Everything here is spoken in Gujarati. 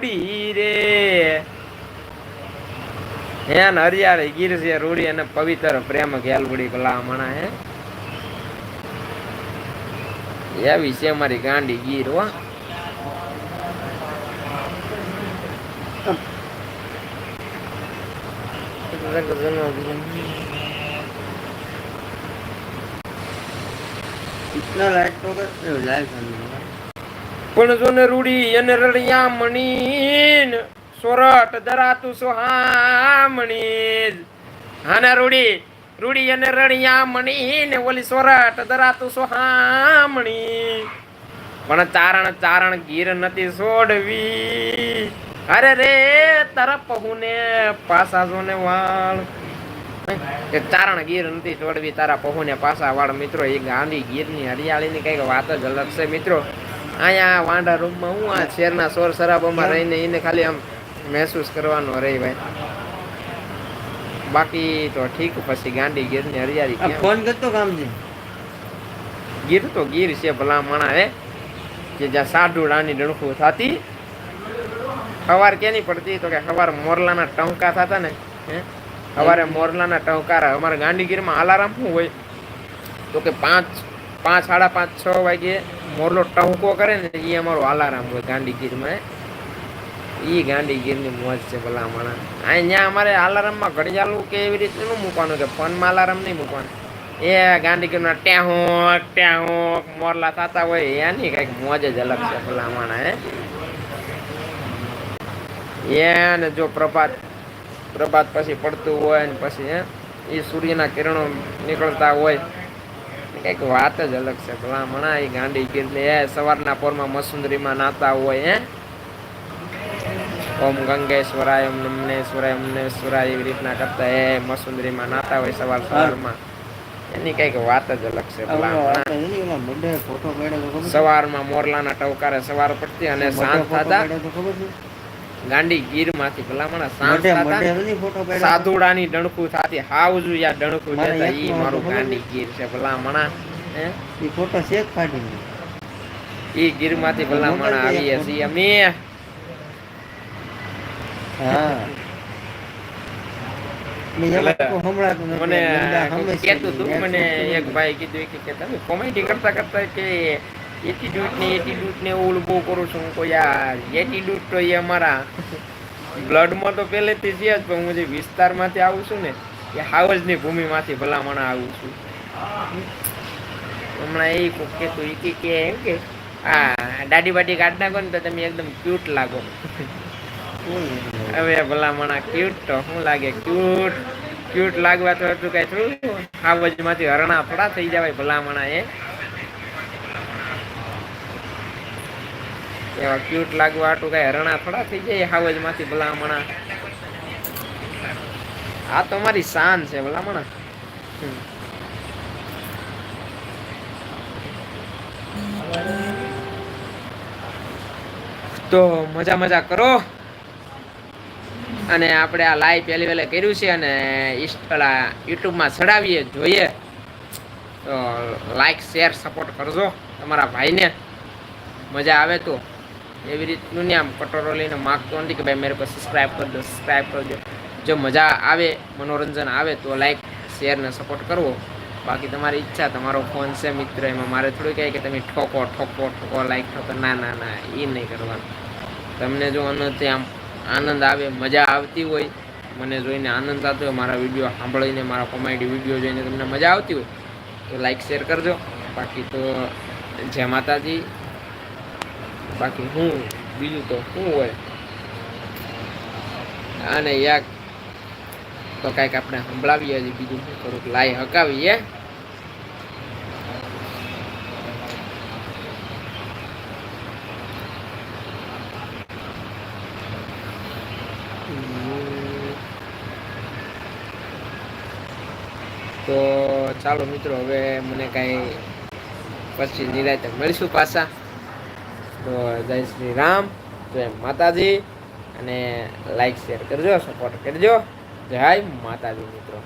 રૂડી રે હેન હરિયાળી ગીર છે રૂડી અને પવિત્ર પ્રેમ ગેલબુડી ભલા મણા હે એવી છે મારી ગાંડી ગીર હો इतना लाइट तो कर लाइव करना પણ જો ને રૂડી અને રળિયા મણીન સોરઠ ધરાતું સોહામણી હાના રૂડી? રૂડી અને રળિયા ને ઓલી સોરઠ ધરાતું સોહામણી પણ ચારણ ચારણ ગીર નથી છોડવી અરે રે તરફ હુને પાસા જોને વાળ. ચારણ ગીર નથી છોડવી તારા પહુને પાસા વાળ. મિત્રો, એ ગાંધી ગીરની હરિયાળીની કંઈક વાત જ અલગ છે, મિત્રો. અહીંયા વાંડા રૂમમાં હું આ શેરના સોર શરાબમાં રહીને એને ખાલી આમ મહેસૂસ કરવાનો રહી ભાઈ બાકી તો ઠીક પછી ગાંડી ગીરની હરિયાળી ફોન કરતો કામજી ગીર તો ગીર છે ભલા માણા હે કે જ્યાં સાઢુ રાની ડણખું થતી સવાર ક્યાંની પડતી તો કે સવાર મોરલાના ટંકા થતા ને હે સવારે મોરલાના ટંકારા અમારા ગાંધીગીરમાં અલાર્મ શું હોય તો કે પાંચ પાંચ સાડા પાંચ છ વાગ્યે મોરલો ટંકો કરે ને એ અમારો અલારામ હોય ગાંધીગીરમાં એ ગાંધીગીરની મોજ છે ભલા અમારા અહીંયા અમારે અલારામમાં ઘડિયાળું કે એવી રીતે શું મૂકવાનું કે ફોનમાં અલારામ નહીં મૂકવાનું. એ ગાંધીગીરના ટેહોક ટેહોક, મોરલા થતા હોય, એની કંઈક મોજ જ અલગ છે ભલા અમારા હે એને જો પ્રભાત પ્રભાત પછી પડતું હોય ને પછી એ સૂર્યના કિરણો નીકળતા હોય કંઈક વાત જ અલગ છે. ભલામણા એ ગાંડી ગીરને એ સવારના પોરમાં મસુંદરીમાં નાતા હોય હે? ઓમ ગંગેશ્વરાય ઓમ નમનેશ્વરાય ઓમ નેશ્વરાય એવી રીતના કરતા એ મસુંદરીમાં નાતા હોય સવાર સવારમાં. એની કંઈક વાત જ અલગ છે સવારમાં મોરલાના ટવકારે સવાર પડતી અને સાંજ થતા ગાંડી ગીરમાંથી ભલામણા સાંભળતા સાધુડાની ડણકું થાતી હાવજુ યા ડણકું જતા ઈ મારું ગાંડી ગીર છે ભલામણા હે? ઈ ફોટો શેક પાડી ઈ ગીરમાંથી ભલામણા આવીએ છીએ અમે. હા. મને કેતું તું મને એક ભાઈ કીધું કે તમે કોમેડી કરતા કરતા કે એટીટ્યુડ ને એટીટ્યુડ ને ઓલું બહુ કરું છું કહું યાર. એટીટ્યુડ તો એ અમારા બ્લડમાં તો પહેલેથી છે જ, પણ હું જે વિસ્તારમાંથી આવું છું ને, એ હાવજની ભૂમિમાંથી ભલામણ આવું છું. હમણાં એ કોક કહેતું ઈ કે એમ કે, હા, દાઢી બાડી કાઢ નાખો ને તો તમે એકદમ ક્યુટ લાગો. હવે ભલામણા ક્યુટ તો શું લાગે? ક્યુટ ક્યુટ લાગવા તો હતું કઈ થોડું હાવજમાંથી હરણા ફળા થઈ જવાય ભલામણા એ. એવા ક્યુટ લાગવા આટું કઈ હરણા થોડા થઈ જાય હાવજમાંથી ભલામણા. આ તો મારી શાન છે, ભલામણા. તો મજા મજા કરો. અને આપણે આ લાઈવ પહેલી વહેલે કર્યું છે અને ઇન્સ્ટ- યુટ્યુબમાં ચડાવીએ, જોઈએ. તો લાઈક, શેર, સપોર્ટ કરજો તમારા ભાઈને. મજા આવે તો. એવી રીતનું ને આમ કટોરો લઈને માગતો નથી કે ભાઈ મેરે પર સબસ્ક્રાઈબ કરી દો સબસ્ક્રાઈબ કરજો જો મજા આવે, મનોરંજન આવે, તો લાઈક શેરને સપોર્ટ કરવો. બાકી તમારી ઈચ્છા, તમારો ફોન છે મિત્ર, એમાં મારે થોડું કહે કે તમે ઠોકો ઠોકો ઠોકો લાઈક ઠોકો, ના ના ના એ નહીં કરવાનું. તમને જો આનાથી આમ આનંદ આવે, મજા આવતી હોય, મને જોઈને આનંદ આવતો હોય, મારા વીડિયો સાંભળીને, મારા કોમેડી વીડિયો જોઈને તમને મજા આવતી હોય, તો લાઈક શેર કરજો. બાકી તો જય માતાજી. બાકી હું બીજું તો શું હોય અને યાક તો કાંઈક આપણે સંભળાવીએ હજી બીજું શું કરું લાઈ હકાવીએ તો ચાલો મિત્રો હવે મને કાંઈ પછી નિરાતે મળીશું પાછા તો જય શ્રી રામ, જય માતાજી, અને લાઈક શેર કરજો સપોર્ટ કરજો. જય માતાજી મિત્રો.